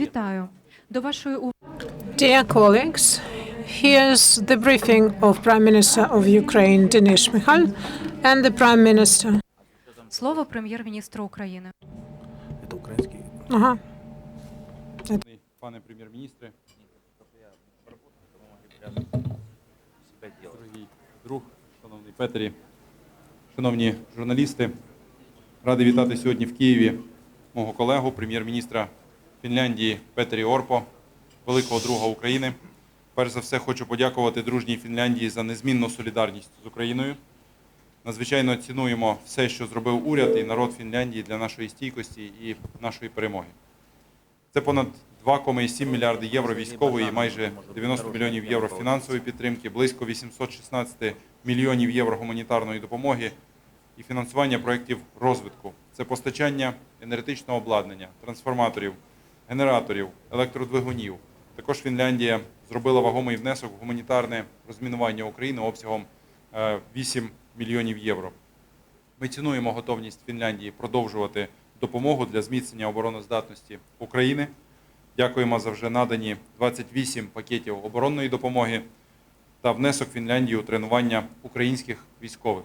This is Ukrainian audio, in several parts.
Вітаю. До вашої уваги Dear colleagues, here's the briefing of Prime Minister of Ukraine Denis Mihal and the Prime Minister. слово прем'єр-міністра України. Это украинский. Ага. Пане прем'єр-міністре, дорогий друг, шановний Петрі, шановні журналісти, радий вітати сьогодні в Києві мого колегу, прем'єр-міністра Фінляндії Петері Орпо, великого друга України. Перш за все, хочу подякувати дружній Фінляндії за незмінну солідарність з Україною. Надзвичайно цінуємо все, що зробив уряд і народ Фінляндії для нашої стійкості і нашої перемоги. Це понад 2,7 мільярди євро військової, майже 90 мільйонів євро фінансової підтримки, близько 816 мільйонів євро гуманітарної допомоги і фінансування проєктів розвитку. Це постачання енергетичного обладнання, трансформаторів, генераторів, електродвигунів. Також Фінляндія зробила вагомий внесок в гуманітарне розмінування України обсягом е, 8 мільйонів євро. Ми цінуємо готовність Фінляндії продовжувати допомогу для зміцнення обороноздатності України. Дякуємо за вже надані 28 пакетів оборонної допомоги та внесок Фінляндії у тренування українських військових.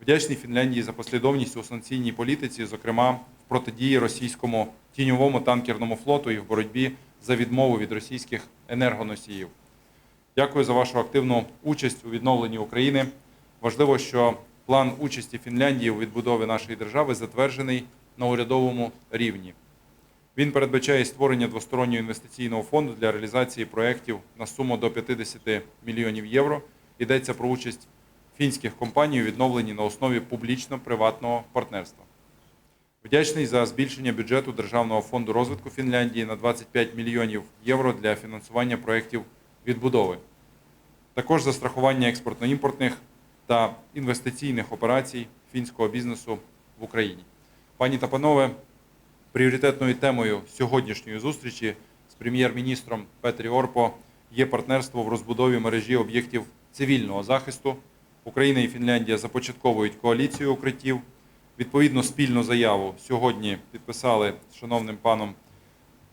Вдячний Фінляндії за послідовність у санкційній політиці, зокрема протидії російському тіньовому танкерному флоту і в боротьбі за відмову від російських енергоносіїв. Дякую за вашу активну участь у відновленні України. Важливо, що план участі Фінляндії у відбудові нашої держави затверджений на урядовому рівні. Він передбачає створення двостороннього інвестиційного фонду для реалізації проєктів на суму до 50 мільйонів євро. Йдеться про участь фінських компаній у відновленні на основі публічно-приватного партнерства. Вдячний за збільшення бюджету Державного фонду розвитку Фінляндії на 25 мільйонів євро для фінансування проєктів відбудови. Також за страхування експортно-імпортних та інвестиційних операцій фінського бізнесу в Україні. Пані та панове, пріоритетною темою сьогоднішньої зустрічі з прем'єр-міністром Петрі Орпо є партнерство в розбудові мережі об'єктів цивільного захисту. Україна і Фінляндія започатковують коаліцію укриттів. Відповідно, спільну заяву сьогодні підписали з шановним паном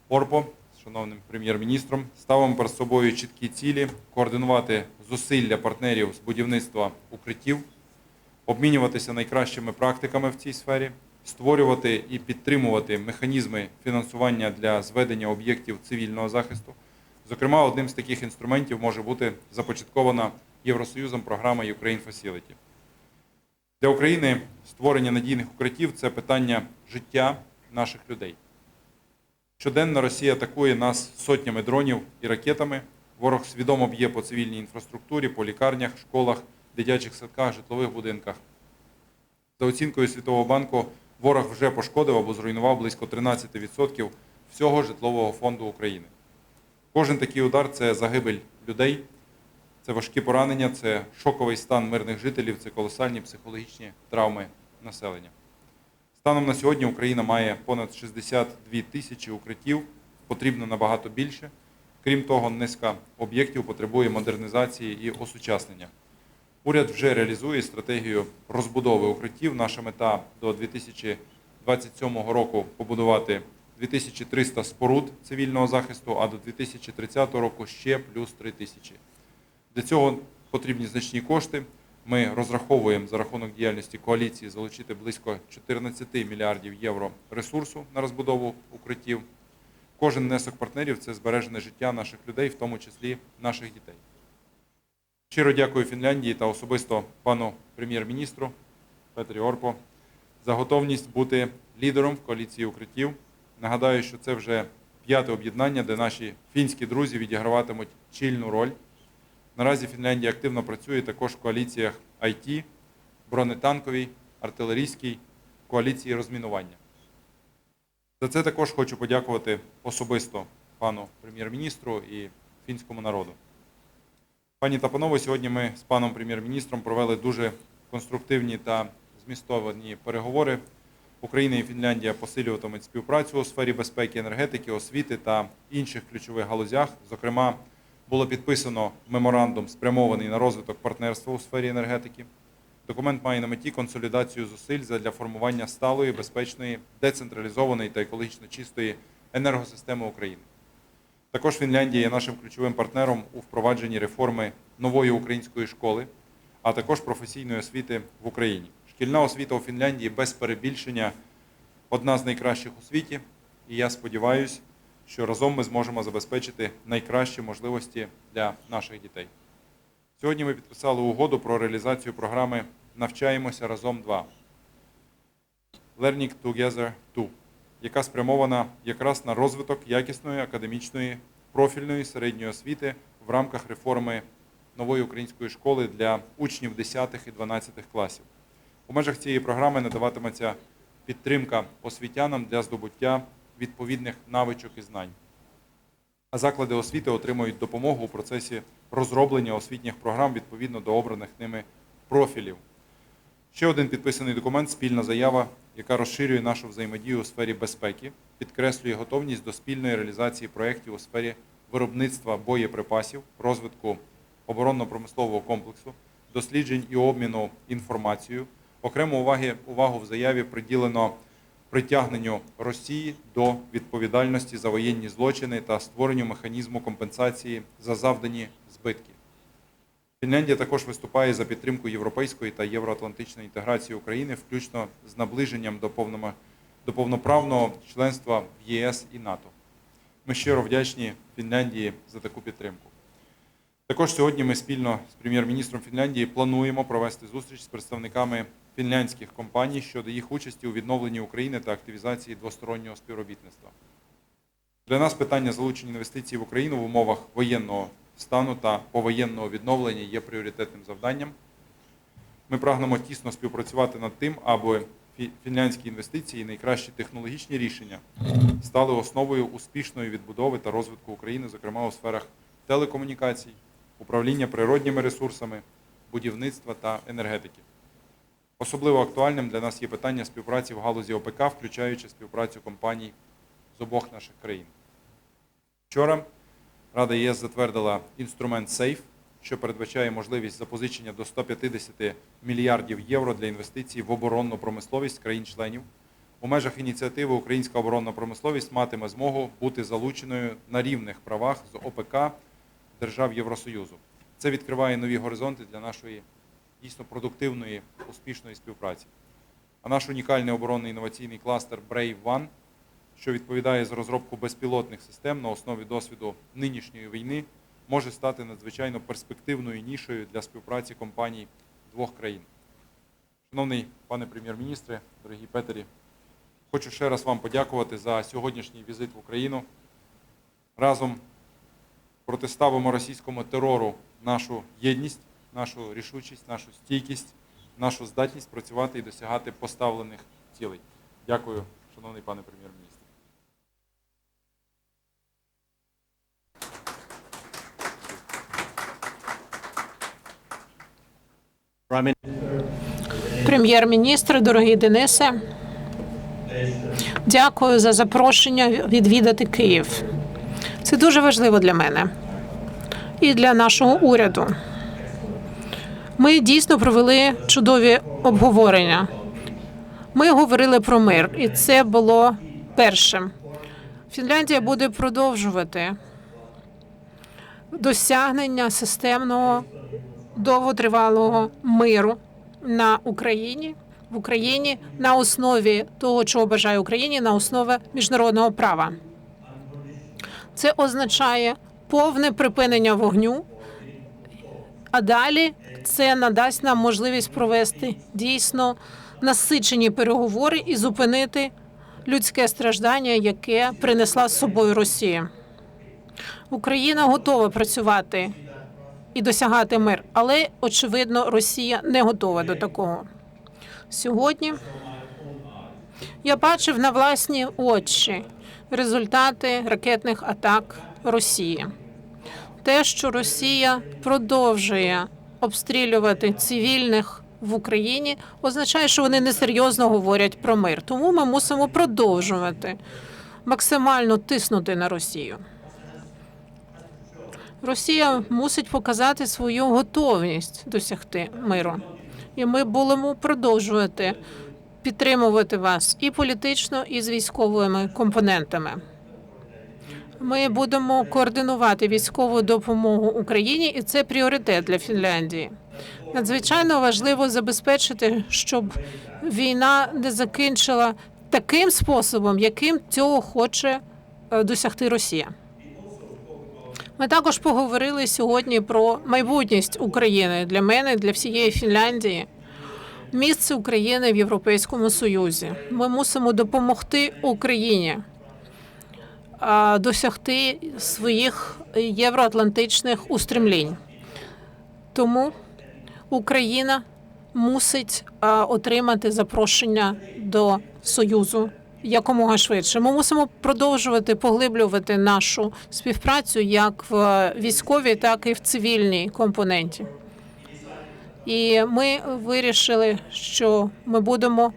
Орпо, з шановним прем'єр-міністром. Ставимо перед собою чіткі цілі, координувати зусилля партнерів з будівництва укриттів, обмінюватися найкращими практиками в цій сфері, створювати і підтримувати механізми фінансування для зведення об'єктів цивільного захисту. Зокрема, одним з таких інструментів може бути започаткована Євросоюзом програма Ukraine Facility. Для України створення надійних укриттів це питання життя наших людей. Щоденно Росія атакує нас сотнями дронів і ракетами. Ворог свідомо б'є по цивільній інфраструктурі, по лікарнях, школах, дитячих садках, житлових будинках. За оцінкою Світового банку, ворог вже пошкодив або зруйнував близько 13% всього житлового фонду України. Кожен такий удар це загибель людей, це важкі поранення, це шоковий стан мирних жителів, це колосальні психологічні травми населення. Станом на сьогодні Україна має понад 62 тисячі укриттів, потрібно набагато більше. Крім того, низка об'єктів потребує модернізації і осучаснення. Уряд вже реалізує стратегію розбудови укриттів. Наша мета до 2027 року побудувати 2300 споруд цивільного захисту, а до 2030 року ще плюс 3 тисячі. Для цього потрібні значні кошти. Ми розраховуємо за рахунок діяльності коаліції залучити близько 14 мільярдів євро ресурсу на розбудову укриттів. Кожен внесок партнерів це збережене життя наших людей, в тому числі наших дітей. Щиро дякую Фінляндії та особисто пану прем'єр-міністру Петрі Орпо за готовність бути лідером в коаліції укриттів. Нагадаю, що це вже п'яте об'єднання, де наші фінські друзі відіграватимуть чільну роль. Наразі Фінляндія активно працює також в коаліціях IT, бронетанковій, артилерійській, коаліції розмінування. За це також хочу подякувати особисто пану прем'єр-міністру і фінському народу. Пані та панове, сьогодні ми з паном прем'єр-міністром провели дуже конструктивні та змістовані переговори. Україна і Фінляндія посилюватимуть співпрацю у сфері безпеки, енергетики, освіти та інших ключових галузях. Зокрема, було підписано меморандум, спрямований на розвиток партнерства у сфері енергетики. Документ має на меті консолідацію зусиль для формування сталої, безпечної, децентралізованої та екологічно чистої енергосистеми України. Також Фінляндія є нашим ключовим партнером у впровадженні реформи нової української школи, а також професійної освіти в Україні. Шкільна освіта у Фінляндії без перебільшення одна з найкращих у світі, і я сподіваюся, що разом ми зможемо забезпечити найкращі можливості для наших дітей. Сьогодні ми підписали угоду про реалізацію програми Навчаємося разом 2 Learning Together 2, яка спрямована якраз на розвиток якісної академічної профільної середньої освіти в рамках реформи нової української школи для учнів 10 і 12 класів. У межах цієї програми надаватиметься підтримка освітянам для здобуття відповідних навичок і знань. А заклади освіти отримують допомогу у процесі розроблення освітніх програм відповідно до обраних ними профілів. Ще один підписаний документ спільна заява, яка розширює нашу взаємодію у сфері безпеки, підкреслює готовність до спільної реалізації проєктів у сфері виробництва боєприпасів, розвитку оборонно-промислового комплексу, досліджень і обміну інформацією. Окрему уваги, увагу в заяві приділено притягненню Росії до відповідальності за воєнні злочини та створенню механізму компенсації за завдані збитки. Фінляндія також виступає за підтримку європейської та євроатлантичної інтеграції України, включно з наближенням до, повноправного членства в ЄС і НАТО. Ми щиро вдячні Фінляндії за таку підтримку. Також сьогодні ми спільно з прем'єр-міністром Фінляндії плануємо провести зустріч з представниками фінляндських компаній щодо їх участі у відновленні України та активізації двостороннього співробітництва. Для нас питання залучення інвестицій в Україну в умовах воєнного стану та повоєнного відновлення є пріоритетним завданням. Ми прагнемо тісно співпрацювати над тим, аби фінляндські інвестиції і найкращі технологічні рішення стали основою успішної відбудови та розвитку України, зокрема у сферах телекомунікацій, управління природніми ресурсами, будівництва та енергетики. Особливо актуальним для нас є питання співпраці в галузі ОПК, включаючи співпрацю компаній з обох наших країн. Вчора Рада ЄС затвердила інструмент SAFE, що передбачає можливість запозичення до 150 мільярдів євро для інвестицій в оборонну промисловість країн-членів. У межах ініціативи українська оборонна промисловість матиме змогу бути залученою на рівних правах з ОПК держав Євросоюзу. Це відкриває нові горизонти для нашої дійсно продуктивної, успішної співпраці. А наш унікальний оборонний інноваційний кластер Brave One, що відповідає за розробку безпілотних систем на основі досвіду нинішньої війни, може стати надзвичайно перспективною нішою для співпраці компаній двох країн. Шановний пане прем'єр-міністре, дорогі Петері, хочу ще раз вам подякувати за сьогоднішній візит в Україну. Разом протиставимо російському терору нашу єдність, нашу рішучість, нашу стійкість, нашу здатність працювати і досягати поставлених цілей. Дякую, шановний пане прем'єр-міністр. Прем'єр-міністр, дорогий Денисе, дякую за запрошення відвідати Київ. Це дуже важливо для мене і для нашого уряду. Ми дійсно провели чудові обговорення. Ми говорили про мир, і це було першим. Фінляндія буде продовжувати досягнення системного довготривалого миру на Україні в Україні на основі того, чого бажає Україні, на основі міжнародного права. Це означає повне припинення вогню. А далі це надасть нам можливість провести дійсно насичені переговори і зупинити людське страждання, яке принесла з собою Росія. Україна готова працювати і досягати мир, але очевидно, Росія не готова до такого. Сьогодні я бачив на власні очі результати ракетних атак Росії. Те, що Росія продовжує обстрілювати цивільних в Україні, означає, що вони несерйозно говорять про мир. Тому ми мусимо продовжувати максимально тиснути на Росію. Росія мусить показати свою готовність досягти миру, і ми будемо продовжувати підтримувати вас і політично, і з військовими компонентами. Ми будемо координувати військову допомогу Україні, і це пріоритет для Фінляндії. Надзвичайно важливо забезпечити, щоб війна не закінчила таким способом, яким цього хоче е, досягти Росія. Ми також поговорили сьогодні про майбутність України для мене, для всієї Фінляндії. Місце України в Європейському Союзі. Ми мусимо допомогти Україні досягти своїх євроатлантичних устремлінь. Тому Україна мусить отримати запрошення до Союзу якомога швидше. Ми мусимо продовжувати поглиблювати нашу співпрацю як в військовій, так і в цивільній компоненті. І ми вирішили, що ми будемо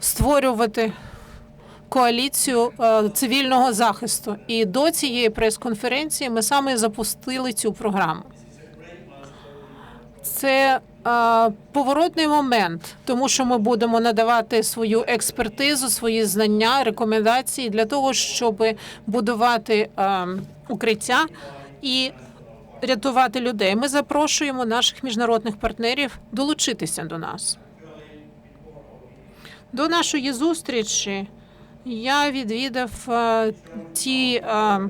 створювати коаліцію е, цивільного захисту. І до цієї прес-конференції ми саме запустили цю програму. Це е, поворотний момент, тому що ми будемо надавати свою експертизу, свої знання, рекомендації для того, щоб будувати е, укриття і рятувати людей. Ми запрошуємо наших міжнародних партнерів долучитися до нас. До нашої зустрічі я відвідав е, ті е,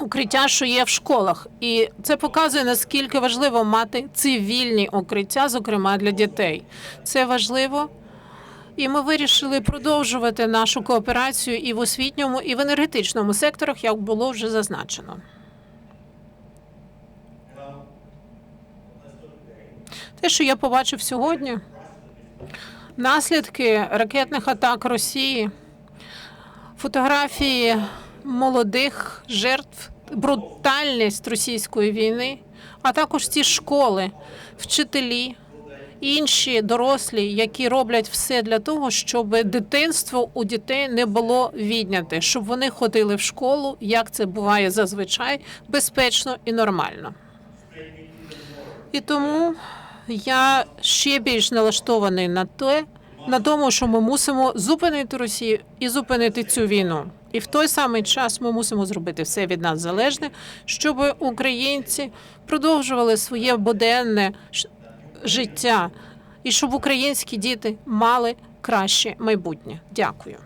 укриття, що є в школах, і це показує наскільки важливо мати цивільні укриття, зокрема для дітей. Це важливо. І ми вирішили продовжувати нашу кооперацію і в освітньому, і в енергетичному секторах, як було вже зазначено. Те, що я побачив сьогодні, наслідки ракетних атак Росії, фотографії молодих жертв, брутальність російської війни, а також ці школи, вчителі, інші дорослі, які роблять все для того, щоб дитинство у дітей не було відняте, щоб вони ходили в школу, як це буває зазвичай, безпечно і нормально. І тому я ще більш налаштований на те, на тому, що ми мусимо зупинити Росію і зупинити цю війну. І в той самий час ми мусимо зробити все від нас залежне, щоб українці продовжували своє буденне життя, і щоб українські діти мали краще майбутнє. Дякую.